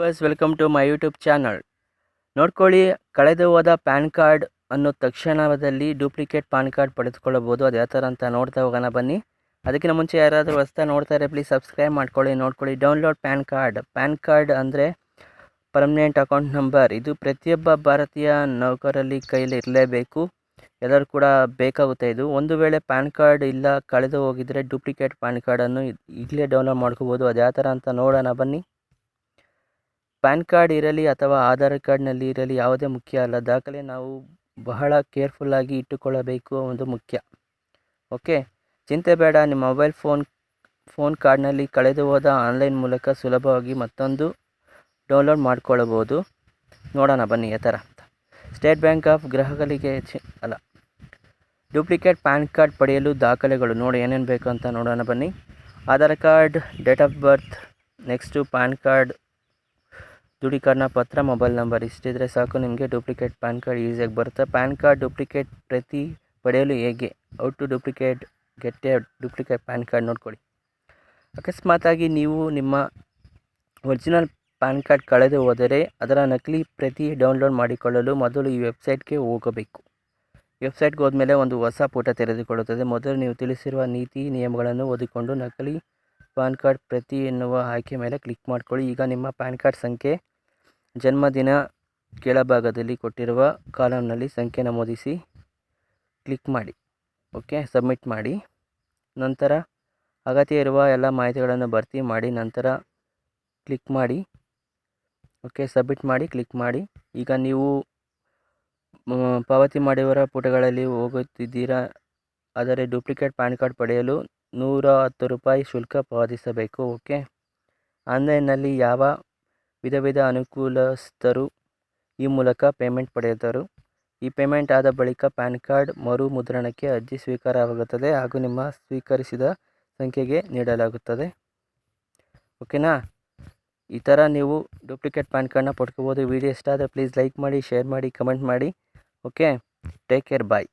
Was welcome to my YouTube channel ನೋಡ್ಕೊಳ್ಳಿ, ಕಳೆದು ಹೋದ ಪ್ಯಾನ್ ಕಾರ್ಡ್ ಅನ್ನೋ ತಕ್ಷಣದಲ್ಲಿ ಡೂಪ್ಲಿಕೇಟ್ ಪಾನ್ ಕಾರ್ಡ್ ಪಡೆದುಕೊಳ್ಳಬಹುದು. ಅದು ಯಾವ ಥರ ಅಂತ ನೋಡ್ತಾ ಹೋಗೋಣ, ಬನ್ನಿ. ಅದಕ್ಕಿಂತ ಮುಂಚೆ ಯಾರಾದರೂ ಹೊಸ್ತಾ ನೋಡ್ತಾರೆ ಪ್ಲೀಸ್ ಸಬ್ಸ್ಕ್ರೈಬ್ ಮಾಡ್ಕೊಳ್ಳಿ, ನೋಡ್ಕೊಳ್ಳಿ. Download PAN card. PAN card ಅಂದರೆ ಪರ್ಮನೆಂಟ್ ಅಕೌಂಟ್ ನಂಬರ್ ಇದು ಪ್ರತಿಯೊಬ್ಬ ಭಾರತೀಯ ನೌಕರಲ್ಲಿ ಕೈಯಲ್ಲಿ ಇರಲೇಬೇಕು. ಎಲ್ಲರೂ ಕೂಡ ಬೇಕಾಗುತ್ತೆ ಇದು. ಒಂದು ವೇಳೆ ಪ್ಯಾನ್ ಕಾರ್ಡ್ ಇಲ್ಲ, ಕಳೆದು ಹೋಗಿದ್ರೆ ಡೂಪ್ಲಿಕೇಟ್ ಪ್ಯಾನ್ ಕಾರ್ಡನ್ನು ಈಗಲೇ ಡೌನ್ಲೋಡ್ ಮಾಡ್ಕೋಬೋದು. ಅದು ಯಾವ ಥರ ಅಂತ ನೋಡೋಣ, ಬನ್ನಿ. ಪ್ಯಾನ್ ಕಾರ್ಡ್ ಇರಲಿ ಅಥವಾ ಆಧಾರ್ ಕಾರ್ಡ್ನಲ್ಲಿ ಇರಲಿ ಯಾವುದೇ ಮುಖ್ಯ ಅಲ್ಲ. ದಾಖಲೆ ನಾವು ಬಹಳ ಕೇರ್ಫುಲ್ಲಾಗಿ ಇಟ್ಟುಕೊಳ್ಳಬೇಕು ಒಂದು ಮುಖ್ಯ. ಓಕೆ? ಚಿಂತೆ ಬೇಡ, ನಿಮ್ಮ ಮೊಬೈಲ್ ಫೋನ್ ಫೋನ್ ಕಾರ್ಡ್ನಲ್ಲಿ ಕಳೆದು ಹೋದ ಆನ್ಲೈನ್ ಮೂಲಕ ಸುಲಭವಾಗಿ ಮತ್ತೊಂದು ಡೌನ್ಲೋಡ್ ಮಾಡ್ಕೊಳ್ಳಬಹುದು ನೋಡೋಣ ಬನ್ನಿ ಯಾವ ಅಂತ. ಸ್ಟೇಟ್ ಬ್ಯಾಂಕ್ ಆಫ್ ಗ್ರಾಹಕರಿಗೆ ಅಲ್ಲ. ಡೂಪ್ಲಿಕೇಟ್ ಪ್ಯಾನ್ ಕಾರ್ಡ್ ಪಡೆಯಲು ದಾಖಲೆಗಳು, ನೋಡಿ ಏನೇನು ಬೇಕು ಅಂತ ನೋಡೋಣ ಬನ್ನಿ. Aadhaar card, date of birth, next PAN card ದೃಢೀಕರಣ ಪತ್ರ, ಮೊಬೈಲ್ ನಂಬರ್ ಇಷ್ಟಿದ್ರೆ ಸಾಕು. ನಿಮಗೆ ಡೂಪ್ಲಿಕೇಟ್ ಪ್ಯಾನ್ ಕಾರ್ಡ್ ಈಸಿಯಾಗಿ ಬರುತ್ತೆ. ಪ್ಯಾನ್ ಕಾರ್ಡ್ ಡೂಪ್ಲಿಕೇಟ್ ಪ್ರತಿ ಪಡೆಯಲು ಹೇಗೆ? Out to duplicate, get a duplicate PAN card ನೋಡ್ಕೊಳ್ಳಿ. ಅಕಸ್ಮಾತಾಗಿ ನೀವು ನಿಮ್ಮ ಒರಿಜಿನಲ್ ಪ್ಯಾನ್ ಕಾರ್ಡ್ ಕಳೆದು ಹೋದರೆ ಅದರ ನಕಲಿ ಪ್ರತಿ ಡೌನ್ಲೋಡ್ ಮಾಡಿಕೊಳ್ಳಲು ಮೊದಲು ಈ ವೆಬ್ಸೈಟ್ಗೆ ಹೋಗಬೇಕು. ವೆಬ್ಸೈಟ್ಗೆ ಹೋದ್ಮೇಲೆ ಒಂದು ಹೊಸ ಪುಟ ತೆರೆದುಕೊಳ್ಳುತ್ತದೆ. ಮೊದಲು ನೀವು ತಿಳಿಸಿರುವ ನೀತಿ ನಿಯಮಗಳನ್ನು ಓದಿಕೊಂಡು ನಕಲಿ ಪ್ಯಾನ್ ಕಾರ್ಡ್ ಪ್ರತಿ ಎನ್ನುವ ಆಯ್ಕೆ ಮೇಲೆ ಕ್ಲಿಕ್ ಮಾಡ್ಕೊಳ್ಳಿ. ಈಗ ನಿಮ್ಮ ಪ್ಯಾನ್ ಕಾರ್ಡ್ ಸಂಖ್ಯೆ ಜನ್ಮದಿನ ಕೆಳಭಾಗದಲ್ಲಿ ಕೊಟ್ಟಿರುವ ಕಾಲಮ್ನಲ್ಲಿ ಸಂಖ್ಯೆ ನಮೂದಿಸಿ ಕ್ಲಿಕ್ ಮಾಡಿ, ಓಕೆ? ಸಬ್ಮಿಟ್ ಮಾಡಿ. ನಂತರ ಅಗತ್ಯ ಇರುವ ಎಲ್ಲ ಮಾಹಿತಿಗಳನ್ನು ಭರ್ತಿ ಮಾಡಿ ನಂತರ ಕ್ಲಿಕ್ ಮಾಡಿ, ಓಕೆ? ಸಬ್ಮಿಟ್ ಮಾಡಿ, ಕ್ಲಿಕ್ ಮಾಡಿ. ಈಗ ನೀವು ಪಾವತಿ ಮಾಡಿರುವ ಪುಟಗಳಲ್ಲಿ ಹೋಗುತ್ತಿದ್ದೀರಾ, ಆದರೆ ಡೂಪ್ಲಿಕೇಟ್ ಪ್ಯಾನ್ ಕಾರ್ಡ್ ಪಡೆಯಲು ನೂರ ಹತ್ತು ರೂಪಾಯಿ ಶುಲ್ಕ ಪಾವತಿಸಬೇಕು, ಓಕೆ? ಆನ್ಲೈನ್ನಲ್ಲಿ ಯಾವ ವಿಧ ವಿಧ ಅನುಕೂಲಸ್ಥರು ಈ ಮೂಲಕ ಪೇಮೆಂಟ್ ಪಡೆಯುತ್ತಾರೆ ಈ ಪೇಮೆಂಟ್ ಆದ ಬಳಿಕ ಪ್ಯಾನ್ ಕಾರ್ಡ್ ಮರು ಮುದ್ರಣಕ್ಕೆ ಅರ್ಜಿ ಸ್ವೀಕಾರವಾಗುತ್ತದೆ ಹಾಗೂ ನಿಮ್ಮ ಸ್ವೀಕರಿಸಿದ ಸಂಖ್ಯೆಗೆ ನೀಡಲಾಗುತ್ತದೆ. ಓಕೆನಾ ಈ ಥರ ನೀವು ಡೂಪ್ಲಿಕೇಟ್ ಪ್ಯಾನ್ ಕಾರ್ಡ್ನ ಪಡ್ಕೋಬೋದು. ವಿಡಿಯೋ ಇಷ್ಟ ಆದರೆ ಪ್ಲೀಸ್ ಲೈಕ್ ಮಾಡಿ ಶೇರ್ ಮಾಡಿ ಕಮೆಂಟ್ ಮಾಡಿ. Okay take care bye